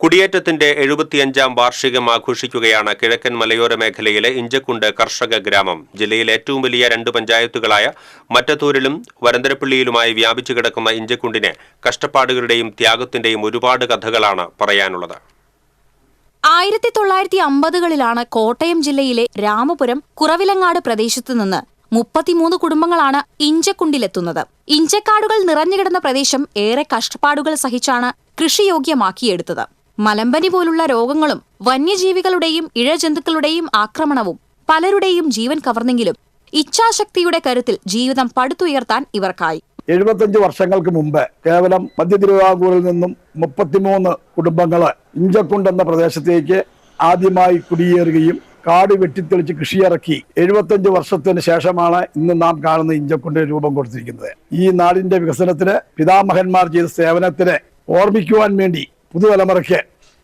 കുടിയേറ്റത്തിന്റെ എഴുപത്തിയഞ്ചാം വാർഷികം ആഘോഷിക്കുകയാണ് കിഴക്കൻ മലയോര മേഖലയിലെ ഇഞ്ചക്കുണ്ട് കർഷക ഗ്രാമം. ജില്ലയിലെ ഏറ്റവും വലിയ രണ്ട് പഞ്ചായത്തുകളായ മറ്റത്തൂരിലും വരന്തരപ്പള്ളിയിലുമായി വ്യാപിച്ചു കിടക്കുന്ന ഇഞ്ചക്കുണ്ടിനെ കഷ്ടപ്പാടുകളുടെയും ത്യാഗത്തിന്റെയും ഒരുപാട് കഥകളാണ് പറയാനുള്ളത്. ആയിരത്തി തൊള്ളായിരത്തി അമ്പതുകളിലാണ് കോട്ടയം ജില്ലയിലെ രാമപുരം കുറവിലങ്ങാട് പ്രദേശത്ത് നിന്ന് മുപ്പത്തിമൂന്ന് കുടുംബങ്ങളാണ് ഇഞ്ചക്കുണ്ടിലെത്തുന്നത്. ഇഞ്ചക്കാടുകൾ നിറഞ്ഞുകിടന്ന പ്രദേശം ഏറെ കഷ്ടപ്പാടുകൾ സഹിച്ചാണ് കൃഷിയോഗ്യമാക്കിയെടുത്തത് മലമ്പനി പോലുള്ള രോഗങ്ങളും വന്യജീവികളുടെയും ഇഴജന്തുക്കളുടെയും ആക്രമണവും പലരുടെയും ജീവൻ കവർന്നെങ്കിലും ഇച്ഛാശക്തിയുടെ കരുത്തിൽ ജീവിതം പടുത്തുയർത്താൻ ഇവർക്കായി. എഴുപത്തഞ്ച് വർഷങ്ങൾക്ക് മുമ്പ് കേവലം മധ്യ തിരുവിതാംകൂറിൽ നിന്നും മുപ്പത്തിമൂന്ന് കുടുംബങ്ങൾ ഇഞ്ചക്കുണ്ട് എന്ന പ്രദേശത്തേക്ക് ആദ്യമായി കുടിയേറുകയും കാട് വെട്ടിത്തെളിച്ച് കൃഷിയിറക്കി എഴുപത്തഞ്ച് വർഷത്തിന് ശേഷമാണ് ഇന്ന് നാം കാണുന്ന ഇഞ്ചക്കുണ്ട് രൂപം കൊടുത്തിരിക്കുന്നത്. ഈ നാടിന്റെ വികസനത്തിന് പിതാമഹന്മാർ ചെയ്ത സേവനത്തിന് ഓർമ്മിക്കുവാൻ വേണ്ടി പുതുതലമുറയ്ക്ക്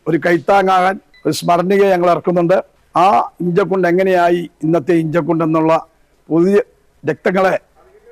ഒരു കൈത്താങ്ങാകാൻ ഒരു സ്മരണിക ഞങ്ങൾ ഇറക്കുന്നുണ്ട്. ആ ഇഞ്ചക്കുണ്ട് എങ്ങനെയായി ഇന്നത്തെ ഇഞ്ചക്കുണ്ട് എന്നുള്ള പുതിയ രക്തങ്ങളെ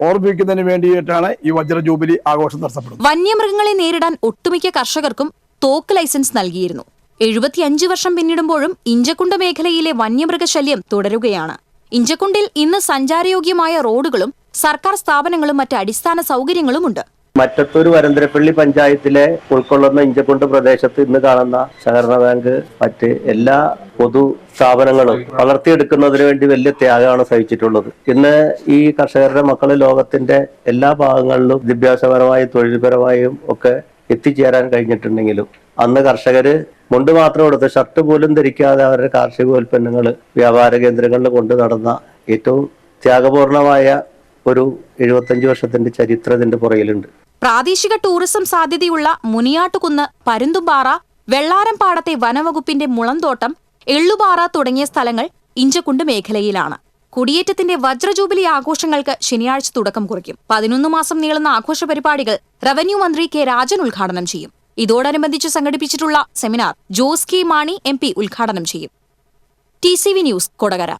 ഓർമ്മിക്കുന്നതിന് വേണ്ടിയിട്ടാണ് ഈ വജ്ര ജൂബിലി ആഘോഷം നടത്തപ്പെടുന്നത്. വന്യമൃഗങ്ങളെ നേരിടാൻ ഒട്ടുമിക്ക കർഷകർക്കും തോക്ക് ലൈസൻസ് നൽകിയിരുന്നു. എഴുപത്തിയഞ്ച് വർഷം പിന്നിടുമ്പോഴും ഇഞ്ചക്കുണ്ട് മേഖലയിലെ വന്യമൃഗശല്യം തുടരുകയാണ്. ഇഞ്ചക്കുണ്ടിൽ ഇന്ന് സഞ്ചാരയോഗ്യമായ റോഡുകളും സർക്കാർ സ്ഥാപനങ്ങളും മറ്റ് അടിസ്ഥാന സൗകര്യങ്ങളുമുണ്ട്. മറ്റത്തൂർ വരന്തരപ്പള്ളി പഞ്ചായത്തിലെ ഉൾക്കൊള്ളുന്ന ഇഞ്ചക്കുണ്ട് പ്രദേശത്ത് ഇന്ന് കാണുന്ന സഹകരണ ബാങ്ക് മറ്റ് എല്ലാ പൊതു സ്ഥാപനങ്ങളും വളർത്തിയെടുക്കുന്നതിന് വേണ്ടി വലിയ ത്യാഗമാണ് സഹിച്ചിട്ടുള്ളത്. ഇന്ന് ഈ കർഷകരുടെ മക്കൾ ലോകത്തിന്റെ എല്ലാ ഭാഗങ്ങളിലും വിദ്യാഭ്യാസപരമായും തൊഴിൽപരമായും ഒക്കെ എത്തിച്ചേരാൻ കഴിഞ്ഞിട്ടുണ്ടെങ്കിലും അന്ന് കർഷകര് മുണ്ട് മാത്രം എടുത്ത് ഷർട്ട് പോലും ധരിക്കാതെ അവരുടെ കാർഷിക ഉൽപ്പന്നങ്ങൾ വ്യാപാര കേന്ദ്രങ്ങളിൽ കൊണ്ടു നടന്ന ഏറ്റവും ത്യാഗപൂർണമായ ഒരു എഴുപത്തഞ്ച് വർഷത്തിന്റെ ചരിത്രത്തിന്റെ പുറകിലുണ്ട്. പ്രാദേശിക ടൂറിസം സാധ്യതയുള്ള മുനിയാട്ടുകുന്ന് പരുന്തുംപാറ വെള്ളാരംപാടത്തെ വനവകുപ്പിന്റെ മുളന്തോട്ടം എള്ളുപാറ തുടങ്ങിയ സ്ഥലങ്ങൾ ഇഞ്ചക്കുണ്ട് മേഖലയിലാണ്. കുടിയേറ്റത്തിന്റെ വജ്രജൂബിലി ആഘോഷങ്ങൾക്ക് ശനിയാഴ്ച തുടക്കം കുറിക്കും. പതിനൊന്ന് മാസം നീളുന്ന ആഘോഷ പരിപാടികൾ റവന്യൂ മന്ത്രി കെ. രാജൻ ഉദ്ഘാടനം ചെയ്യും. ഇതോടനുബന്ധിച്ച് സംഘടിപ്പിച്ചിട്ടുള്ള seminar Jose K. Mani M. ഉദ്ഘാടനം ചെയ്യും. T news Kodakara.